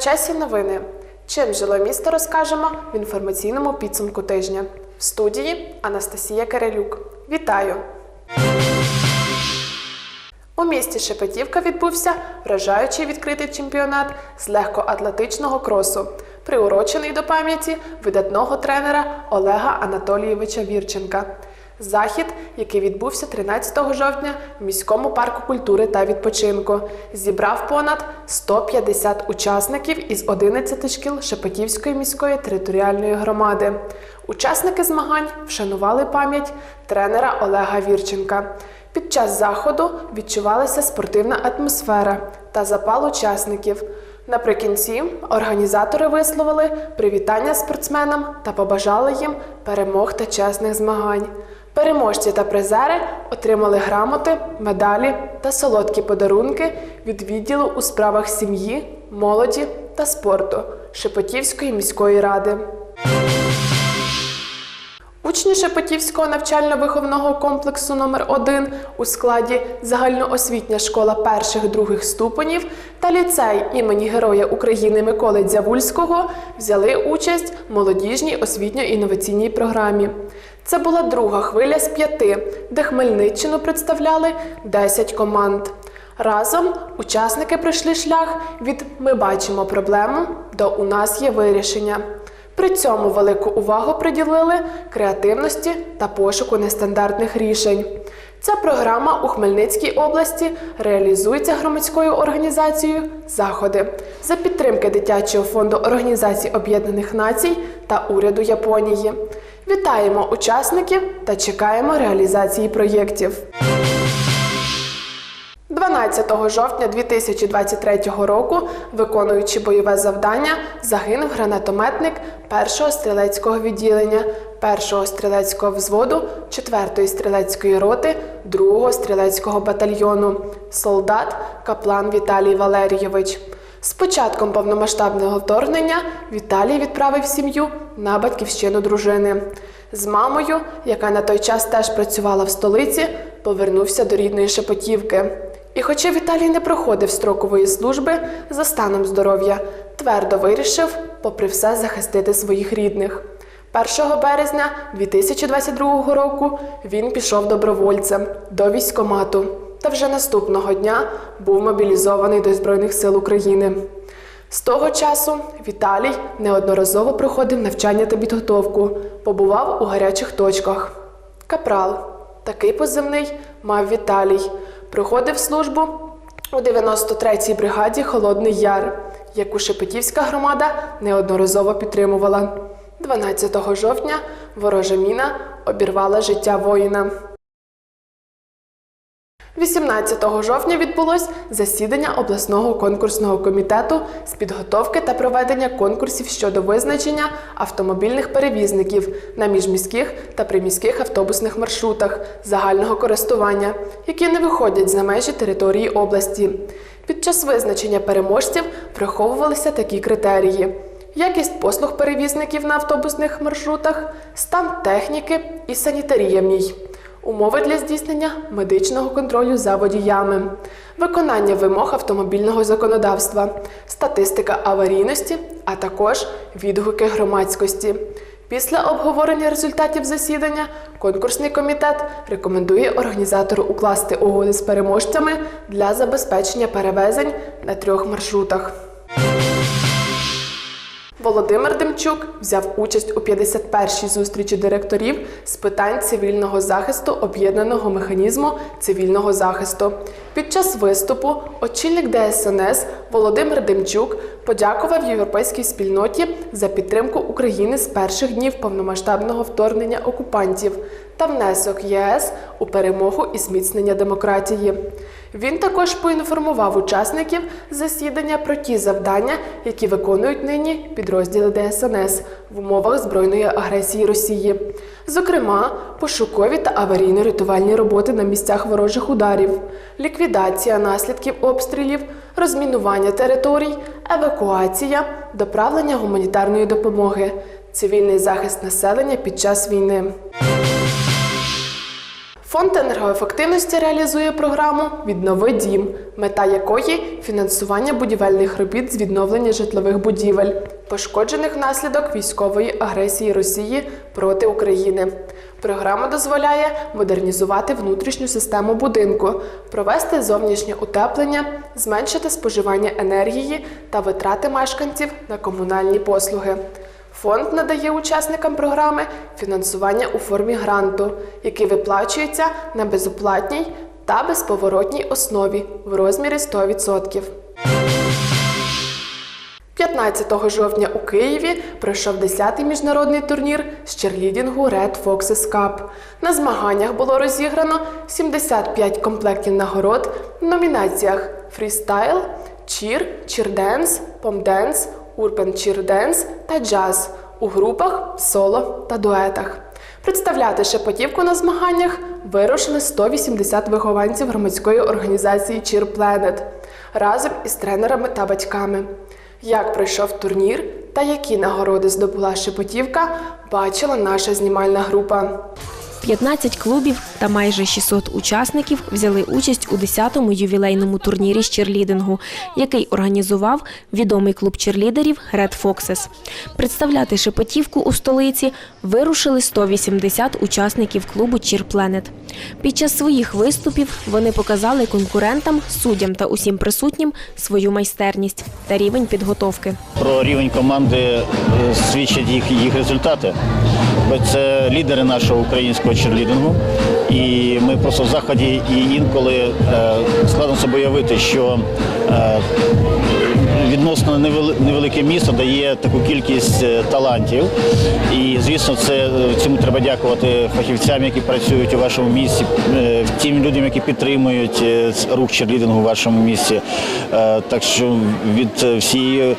Часі новини. Чим жило місто розкажемо в інформаційному підсумку тижня. В студії Анастасія Кирилюк. Вітаю! У місті Шепетівка відбувся вражаючий відкритий чемпіонат з легкоатлетичного кросу, приурочений до пам'яті видатного тренера Олега Анатолійовича Вірченка. Захід, який відбувся 13 жовтня в міському парку культури та відпочинку, зібрав понад 150 учасників із 11 шкіл Шепетівської міської територіальної громади. Учасники змагань вшанували пам'ять тренера Олега Вірченка. Під час заходу відчувалася спортивна атмосфера та запал учасників. Наприкінці організатори висловили привітання спортсменам та побажали їм перемог та чесних змагань. Переможці та призери отримали грамоти, медалі та солодкі подарунки від відділу у справах сім'ї, молоді та спорту Шепетівської міської ради. Учні Шепетівського навчально-виховного комплексу номер 1 у складі загальноосвітня школа перших-других ступенів та ліцей імені Героя України Миколи Дзявульського взяли участь в молодіжній освітньо-інноваційній програмі. Це була друга хвиля з п'яти, де Хмельниччину представляли 10 команд. Разом учасники пройшли шлях від Ми бачимо проблему до У нас є вирішення. При цьому велику увагу приділили креативності та пошуку нестандартних рішень. Ця програма у Хмельницькій області реалізується громадською організацією Заходи за підтримки Дитячого фонду Організації Об'єднаних Націй та уряду Японії. Вітаємо учасників та чекаємо реалізації проєктів. 12 жовтня 2023 року, виконуючи бойове завдання, загинув гранатометник 1-го стрілецького відділення, 1-го стрілецького взводу, 4-ї стрілецької роти, 2-го стрілецького батальйону, солдат каплан Віталій Валерійович. З початком повномасштабного вторгнення Віталій відправив сім'ю на батьківщину дружини. З мамою, яка на той час теж працювала в столиці, повернувся до рідної Шепотівки. І хоча Віталій не проходив строкової служби за станом здоров'я, твердо вирішив, попри все, захистити своїх рідних. 1 березня 2022 року він пішов добровольцем до військомату та вже наступного дня був мобілізований до Збройних сил України. З того часу Віталій неодноразово проходив навчання та підготовку, побував у гарячих точках. Капрал, такий позивний, мав Віталій. Проходив службу у 93-й бригаді Холодний Яр, яку Шепетівська громада неодноразово підтримувала. 12 жовтня ворожа міна обірвала життя воїна. 18 жовтня відбулось засідання обласного конкурсного комітету з підготовки та проведення конкурсів щодо визначення автомобільних перевізників на міжміських та приміських автобусних маршрутах загального користування, які не виходять за межі території області. Під час визначення переможців враховувалися такі критерії: якість послуг перевізників на автобусних маршрутах, стан техніки і санітарія в ній. Умови для здійснення медичного контролю за водіями, виконання вимог автомобільного законодавства, статистика аварійності, а також відгуки громадськості. Після обговорення результатів засідання конкурсний комітет рекомендує організатору укласти угоди з переможцями для забезпечення перевезень на трьох маршрутах. Володимир Демчук взяв участь у 51-й зустрічі директорів з питань цивільного захисту об'єднаного механізму цивільного захисту. Під час виступу очільник ДСНС Володимир Демчук подякував європейській спільноті за підтримку України з перших днів повномасштабного вторгнення окупантів та внесок ЄС у перемогу і зміцнення демократії. Він також поінформував учасників засідання про ті завдання, які виконують нині підрозділи ДСНС в умовах збройної агресії Росії, зокрема, пошукові та аварійно-рятувальні роботи на місцях ворожих ударів, ліквідація наслідків обстрілів, розмінування територій, евакуація, доправлення гуманітарної допомоги, цивільний захист населення під час війни. Фонд енергоефективності реалізує програму Віднови дім, мета якої фінансування будівельних робіт з відновлення житлових будівель, пошкоджених внаслідок військової агресії Росії проти України. Програма дозволяє модернізувати внутрішню систему будинку, провести зовнішнє утеплення, зменшити споживання енергії та витрати мешканців на комунальні послуги. Фонд надає учасникам програми фінансування у формі гранту, який виплачується на безоплатній та безповоротній основі в розмірі 100%. 15 жовтня у Києві пройшов 10-й міжнародний турнір з черлідінгу Red Foxes Cup. На змаганнях було розіграно 75 комплектів нагород в номінаціях фрістайл, чір, чірденс, помденс, урбан чірденс та джаз у групах, соло та дуетах. Представляти шепотівку на змаганнях вирушили 180 вихованців громадської організації Cheer Planet разом із тренерами та батьками. Як пройшов турнір та які нагороди здобула шепотівка, бачила наша знімальна група. 15 клубів та майже 600 учасників взяли участь у 10-му ювілейному турнірі з черлідингу, який організував відомий клуб черлідерів Red Foxes. Представляти шепотівку у столиці вирушили 180 учасників клубу Planet. Під час своїх виступів вони показали конкурентам, суддям та усім присутнім свою майстерність та рівень підготовки. Про рівень команди е, свідчать їх, їх результати. Це лідери нашого українського черлідингу. І ми просто в заході і інколи е, складно собі уявити, що е, відносно невелике місто дає таку кількість е, талантів. І звісно, це цьому треба дякувати фахівцям, які працюють у вашому місті, тим людям, які підтримують рух черлідингу у вашому місті. Так що від всієї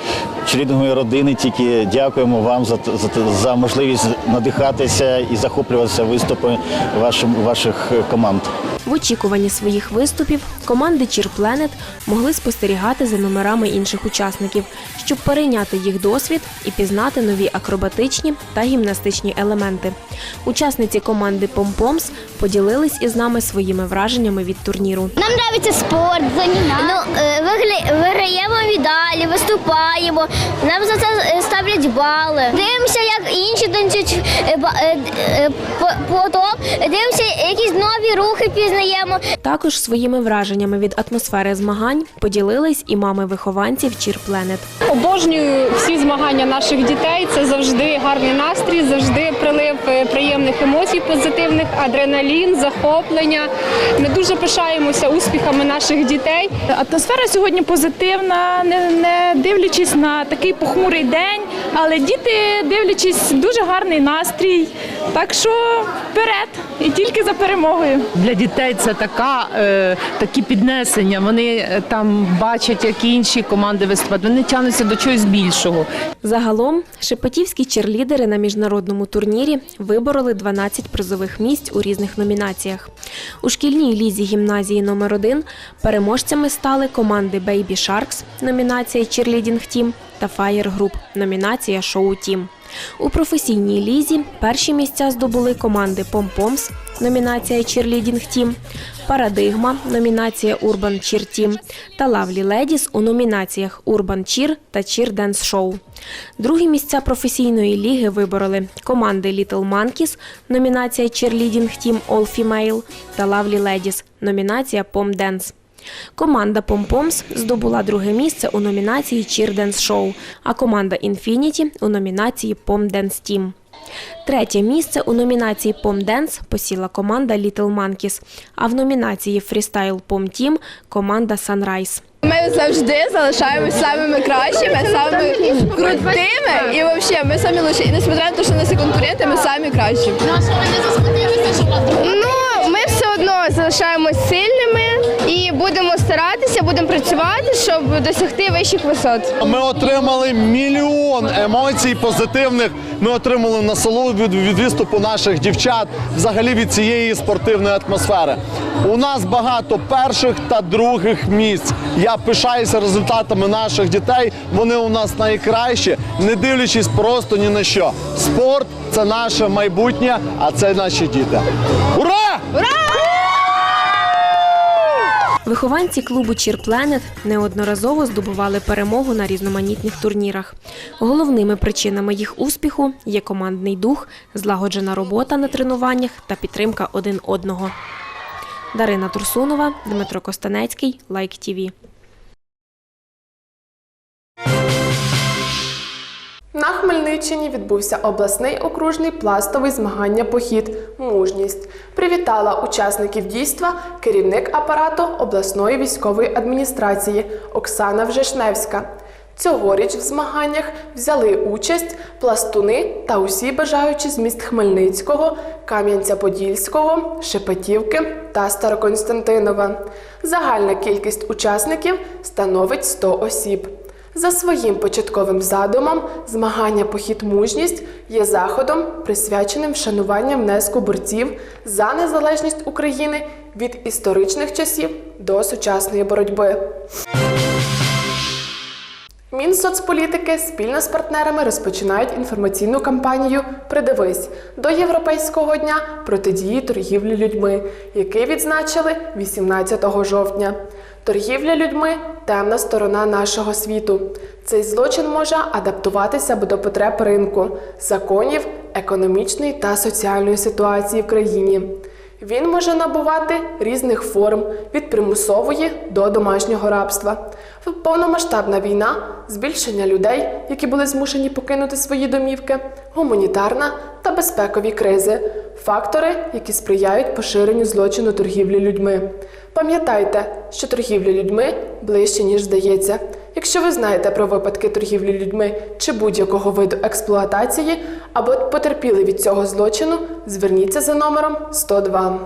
черлідингової родини тільки дякуємо вам за, за, за можливість надихатися і захоплюватися виступи вашим, ваших команд. В очікуванні своїх виступів команди Cheer Planet могли спостерігати за номерами інших учасників, щоб перейняти їх досвід і пізнати нові акробатичні та гімнастичні елементи. Учасниці команди Помпомс поділились із нами своїми враженнями від турніру. Нам подобається спорт. Ну, е, виграємо медалі, виступаємо. Нам за це е, ставлять бали. Дивимося, як інші танцюють е, е, е, по- потім. Дивимося, якісь нові рухи пізнаємо. Також своїми враженнями від атмосфери змагань поділились і мами вихованців Cheer Planet. Обожнюю всі змагання наших дітей. Це завжди гарний настрій, завжди прилив приємних емоцій, позитивних, адреналін, захоплення. Ми дуже пишаємося успіхами наших дітей. Атмосфера сьогодні позитивна, не, не дивлячись на такий похмурий день, але діти, дивлячись, дуже гарний настрій. Так що вперед і тільки за перемогою. Для дітей це така, е, такі піднесення. Вони е, там бачать, як інші команди виступають. Вони тягнуться до чогось більшого. Загалом шепетівські черлідери на міжнародному турнірі вибороли 12 призових місць у різних номінаціях. У шкільній лізі гімназії номер 1 переможцями стали команди Baby Sharks, номінація Cheerleading Team та Fire Group, номінація Шоу Team. У професійній лізі перші місця здобули команди Помпомс, номінація Cheerleading Team, Парадигма, номінація Urban Cheer Team та Lovely Ladies у номінаціях Urban Cheer та Cheer Dance Show. Другі місця професійної ліги вибороли команди Little Monkeys, номінація Cheerleading Team All Female та Lovely Ladies, номінація Pom Dance. Команда Помпомс здобула друге місце у номінації Dance Show, а команда Infinity у номінації Dance Team. Третє місце у номінації Dance посіла команда Little Monkeys, а в номінації Freestyle Pom Team команда Sunrise. Ми завжди залишаємось самими кращими, самими крутими і взагалі ми самі лучші. І несмотря на те, що у нас є конкуренти, ми самі кращі. Ну, ми все одно залишаємось сильними і будемо старатися, будемо працювати, щоб досягти вищих висот. Ми отримали мільйон емоцій позитивних. Ми отримали насолоду від, від виступу наших дівчат, взагалі від цієї спортивної атмосфери. У нас багато перших та других місць. Я пишаюся результатами наших дітей. Вони у нас найкращі, не дивлячись просто ні на що. Спорт це наше майбутнє, а це наші діти. Ура! Ура! Вихованці клубу Чірпленет неодноразово здобували перемогу на різноманітних турнірах. Головними причинами їх успіху є командний дух, злагоджена робота на тренуваннях та підтримка один одного. Дарина Турсунова, Дмитро Костанецький, Лайк ТІВІ. На Хмельниччині відбувся обласний окружний пластовий змагання похід Мужність. Привітала учасників дійства керівник апарату обласної військової адміністрації Оксана Вжешневська. Цьогоріч в змаганнях взяли участь пластуни та усі бажаючі з міст Хмельницького, Кам'янця-Подільського, Шепетівки та Староконстантинова. Загальна кількість учасників становить 100 осіб. За своїм початковим задумом, змагання Похід мужність є заходом, присвяченим вшануванням внеску борців за незалежність України від історичних часів до сучасної боротьби. Мінсоцполітики спільно з партнерами розпочинають інформаційну кампанію Придивись до Європейського дня протидії торгівлі людьми, який відзначили 18 жовтня. Торгівля людьми темна сторона нашого світу. Цей злочин може адаптуватися до потреб ринку, законів, економічної та соціальної ситуації в країні. Він може набувати різних форм від примусової до домашнього рабства. Повномасштабна війна, збільшення людей, які були змушені покинути свої домівки, гуманітарна та безпекові кризи фактори, які сприяють поширенню злочину торгівлі людьми. Пам'ятайте, що торгівля людьми ближче, ніж здається. Якщо ви знаєте про випадки торгівлі людьми чи будь-якого виду експлуатації або потерпіли від цього злочину, зверніться за номером 102.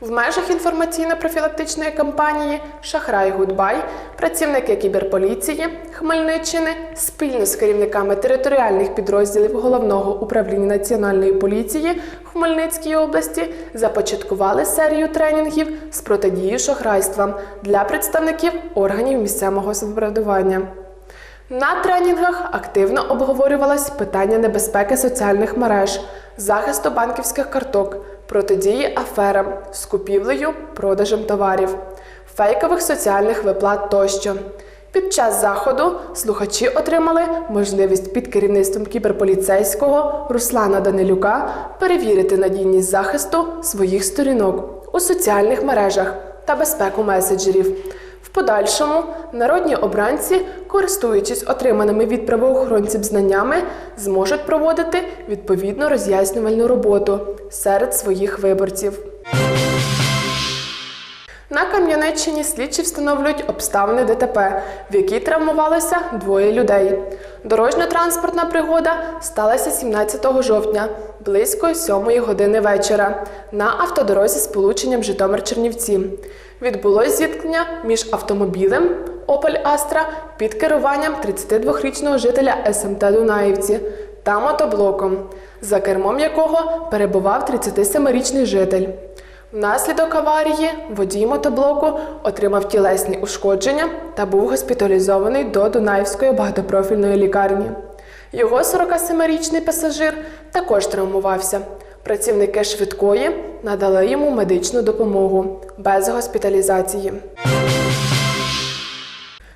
В межах інформаційно-профілактичної кампанії Шахрай Гудбай працівники кіберполіції Хмельниччини спільно з керівниками територіальних підрозділів головного управління національної поліції в Хмельницькій області започаткували серію тренінгів з протидії шахрайствам для представників органів місцевого самоврядування. На тренінгах активно обговорювалось питання небезпеки соціальних мереж, захисту банківських карток, протидії аферам з купівлею, продажем товарів, фейкових соціальних виплат тощо. Під час заходу слухачі отримали можливість під керівництвом кіберполіцейського Руслана Данилюка перевірити надійність захисту своїх сторінок у соціальних мережах та безпеку меседжерів. Подальшому народні обранці, користуючись отриманими від правоохоронців знаннями, зможуть проводити відповідно роз'яснювальну роботу серед своїх виборців. На Кам'янеччині слідчі встановлюють обставини ДТП, в якій травмувалося двоє людей. Дорожньо-транспортна пригода сталася 17 жовтня близько 7 години вечора на автодорозі з полученням Житомир-Чернівці. Відбулось зіткнення між автомобілем Opel Astra під керуванням 32-річного жителя СМТ Дунаївці та мотоблоком, за кермом якого перебував 37-річний житель. Внаслідок аварії водій мотоблоку отримав тілесні ушкодження та був госпіталізований до Дунаївської багатопрофільної лікарні. Його 47-річний пасажир також травмувався. Працівники швидкої надали йому медичну допомогу без госпіталізації.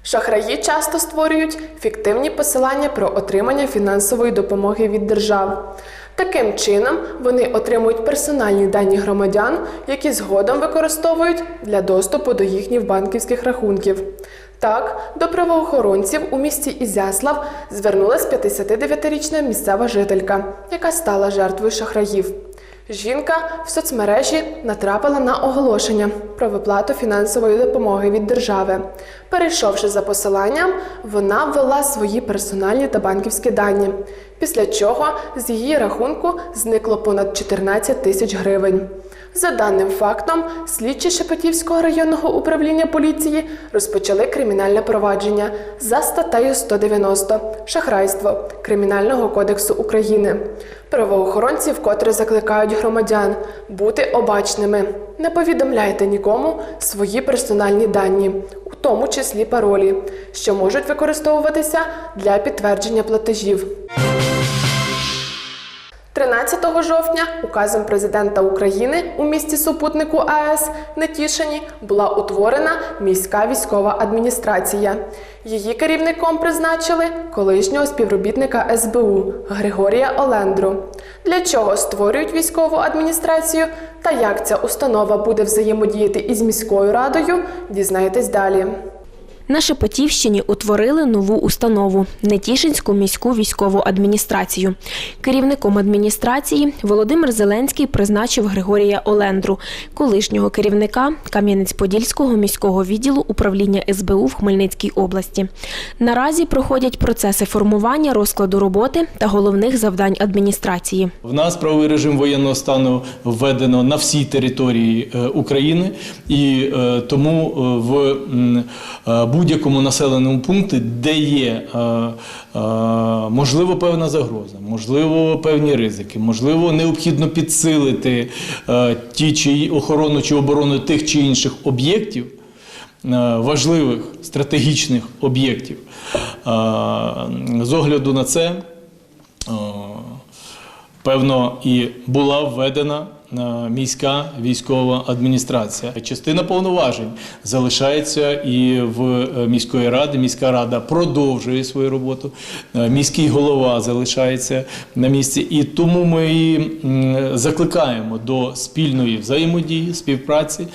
Шахраї часто створюють фіктивні посилання про отримання фінансової допомоги від держав. Таким чином, вони отримують персональні дані громадян, які згодом використовують для доступу до їхніх банківських рахунків. Так, до правоохоронців у місті Ізяслав звернулась 59-річна місцева жителька, яка стала жертвою шахраїв. Жінка в соцмережі натрапила на оголошення про виплату фінансової допомоги від держави. Перейшовши за посиланням, вона ввела свої персональні та банківські дані, після чого з її рахунку зникло понад 14 тисяч гривень. За даним фактом, слідчі Шепетівського районного управління поліції розпочали кримінальне провадження за статтею 190 шахрайство Кримінального кодексу України. Правоохоронці вкотре закликають громадян бути обачними. Не повідомляйте нікому свої персональні дані, у тому числі паролі, що можуть використовуватися для підтвердження платежів. 13 жовтня указом президента України у місті супутнику АЕС Нетішині була утворена міська військова адміністрація. Її керівником призначили колишнього співробітника СБУ Григорія Олендру. Для чого створюють військову адміністрацію та як ця установа буде взаємодіяти із міською радою, дізнаєтесь далі. На Шепетівщині утворили нову установу Нетішинську міську військову адміністрацію. Керівником адміністрації Володимир Зеленський призначив Григорія Олендру, колишнього керівника Кам'янець-Подільського міського відділу управління СБУ в Хмельницькій області. Наразі проходять процеси формування розкладу роботи та головних завдань адміністрації. В нас правовий режим воєнного стану введено на всій території е, України, і е, тому е, в будь-якому населеному пункті, де є е, е, можливо певна загроза, можливо певні ризики, можливо, необхідно підсилити е, ті чи охорону чи оборону тих чи інших об'єктів. Важливих стратегічних об'єктів. З огляду на це певно, і була введена міська військова адміністрація. Частина повноважень залишається і в е, міської ради. Міська рада продовжує свою роботу. Е, Міський голова залишається на місці. І тому ми і закликаємо до спільної взаємодії, співпраці.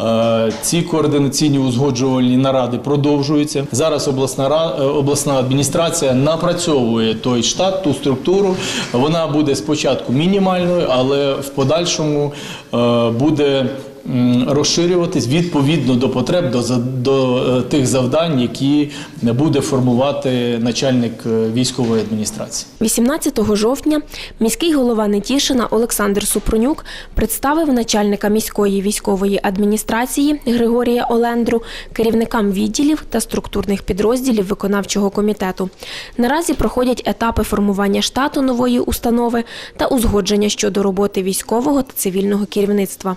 Е, Ці координаційні узгоджувальні наради продовжуються. Зараз обласна е, обласна адміністрація напрацьовує той штат, ту структуру. Вона буде спочатку мінімальною, але в подальшому е, буде розширюватись відповідно до потреб, до, до е, тих завдань, які буде формувати начальник е, військової адміністрації. 18 жовтня міський голова Нетішина Олександр Супрунюк представив начальника міської військової адміністрації Григорія Олендру керівникам відділів та структурних підрозділів виконавчого комітету. Наразі проходять етапи формування штату нової установи та узгодження щодо роботи військового та цивільного керівництва.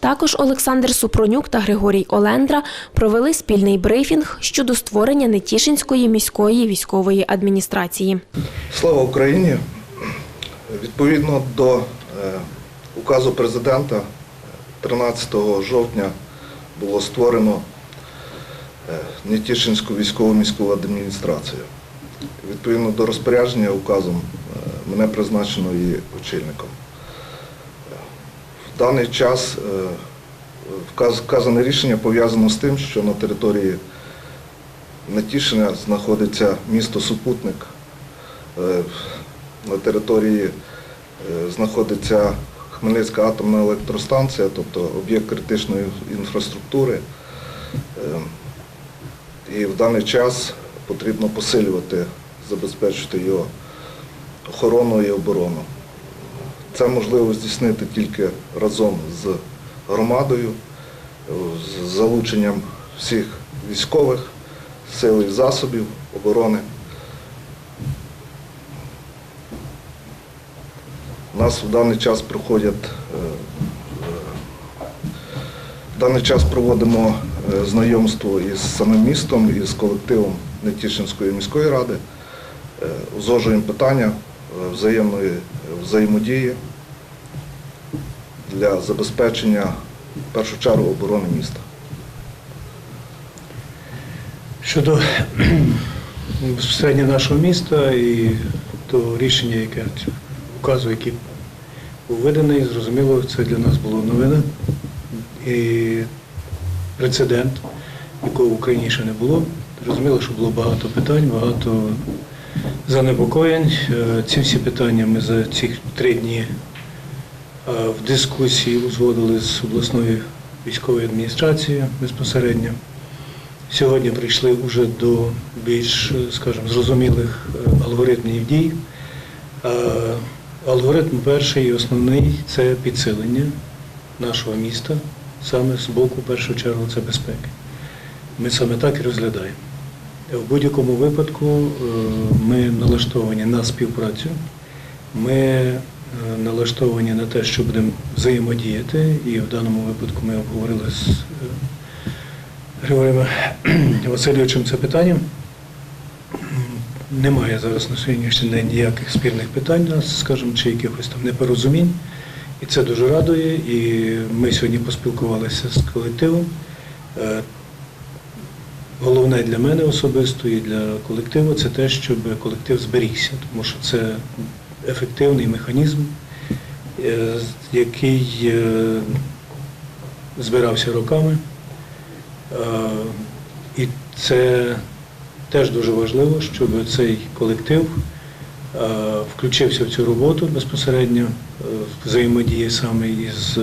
Також Олександр Супронюк та Григорій Олендра провели спільний брифінг щодо створення Нетішинської міської військової адміністрації. Слава Україні! Відповідно до е, указу президента 13 жовтня було створено е, Нетішинську військову міську адміністрацію. Відповідно до розпорядження указом е, мене призначено її очільником. В даний час вказане рішення пов'язано з тим, що на території Нетішина знаходиться місто Супутник. Е, На території е, знаходиться Хмельницька атомна електростанція, тобто об'єкт критичної інфраструктури. Е, І в даний час потрібно посилювати, забезпечити його охорону і оборону. Це можливо здійснити тільки разом з громадою, е, з залученням всіх військових сил і засобів оборони. У нас в даний час проходять, е, в даний час проводимо е, знайомство із самим містом, із колективом Нетішинської міської ради, узгоджуємо питання взаємної взаємодії для забезпечення в першу чергу оборони міста. Щодо безпосередньо нашого міста і того рішення, яке указу, який був виданий, зрозуміло, це для нас було новина і прецедент, якого в Україні ще не було. Зрозуміло, що було багато питань, багато занепокоєнь. Е, Ці всі питання ми за ці три дні в дискусії узгодили з обласною військовою адміністрацією безпосередньо. Сьогодні прийшли вже до більш, е, скажімо, зрозумілих е, алгоритмів дій. Е, Алгоритм перший і основний це підсилення нашого міста, саме з боку, в першу чергу, це безпеки. Ми саме так і розглядаємо. В будь-якому випадку е, ми налаштовані на співпрацю, ми е, налаштовані на те, що будемо взаємодіяти, і в даному випадку ми обговорили з е, Григорієм Васильовичем це питання. немає зараз на сьогоднішній день ніяких спірних питань скажімо, чи якихось там непорозумінь. І це дуже радує. І ми сьогодні поспілкувалися з колективом. Е, Головне для мене особисто і для колективу це те, щоб колектив зберігся, тому що це ефективний механізм, е, який е, збирався роками. Е, І це теж дуже важливо, щоб цей колектив включився в цю роботу безпосередньо, взаємодії саме із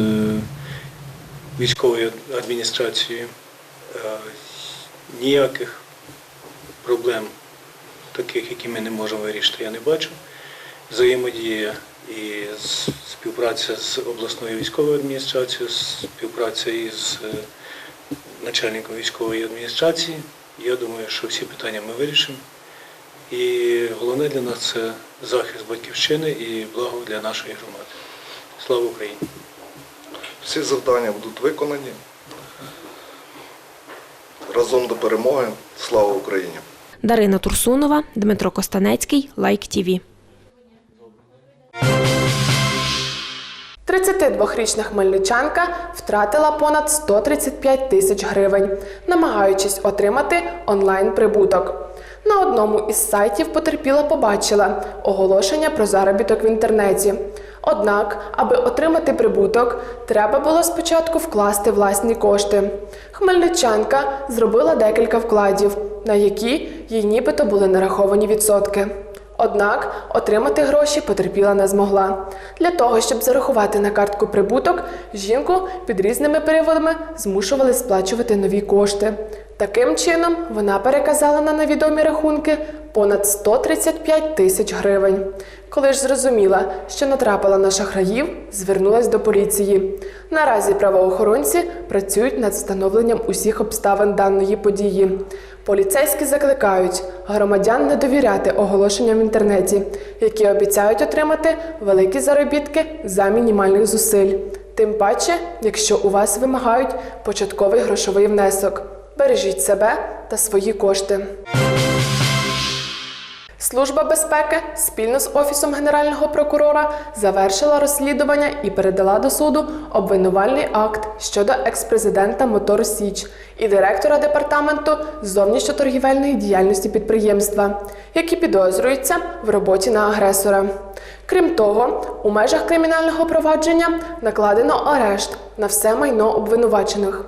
військовою адміністрацією. Ніяких проблем, таких, які ми не можемо вирішити, я не бачу. Взаємодія і співпраця з обласною військовою адміністрацією, співпраця із е, начальником військової адміністрації. Я думаю, що всі питання ми вирішимо. І головне для нас це захист батьківщини і благо для нашої громади. Слава Україні! Всі завдання будуть виконані. Разом до перемоги. Слава Україні! Дарина Турсунова, Дмитро Костанецький, Лайк ТІВІ. 32-річна хмельничанка втратила понад 135 тисяч гривень, намагаючись отримати онлайн-прибуток. На одному із сайтів потерпіла побачила оголошення про заробіток в інтернеті. Однак, аби отримати прибуток, треба було спочатку вкласти власні кошти. Хмельничанка зробила декілька вкладів, на які їй нібито були нараховані відсотки. Однак отримати гроші потерпіла не змогла. Для того, щоб зарахувати на картку прибуток, жінку під різними переводами змушували сплачувати нові кошти. Таким чином, вона переказала на невідомі рахунки понад 135 тисяч гривень. Коли ж зрозуміла, що натрапила на шахраїв, звернулась до поліції. Наразі правоохоронці працюють над встановленням усіх обставин даної події. Поліцейські закликають громадян не довіряти оголошенням в інтернеті, які обіцяють отримати великі заробітки за мінімальних зусиль. Тим паче, якщо у вас вимагають початковий грошовий внесок. Бережіть себе та свої кошти. Служба безпеки спільно з Офісом Генерального прокурора завершила розслідування і передала до суду обвинувальний акт щодо експрезидента Мотор Січ і директора департаменту зовнішньоторгівельної діяльності підприємства, які підозрюються в роботі на агресора. Крім того, у межах кримінального провадження накладено арешт на все майно обвинувачених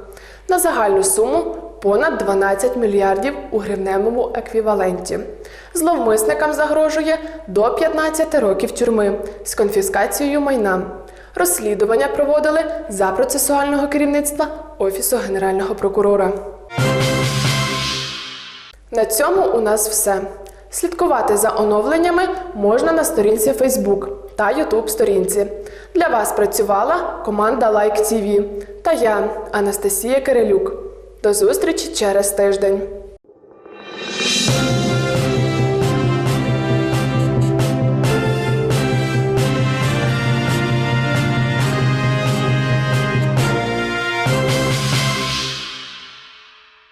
на загальну суму понад 12 мільярдів у гривневому еквіваленті. Зловмисникам загрожує до 15 років тюрми з конфіскацією майна. Розслідування проводили за процесуального керівництва Офісу Генерального прокурора. На цьому у нас все. Слідкувати за оновленнями можна на сторінці Facebook та YouTube сторінці. Для вас працювала команда Like TV та я, Анастасія Кирилюк. До зустрічі через тиждень.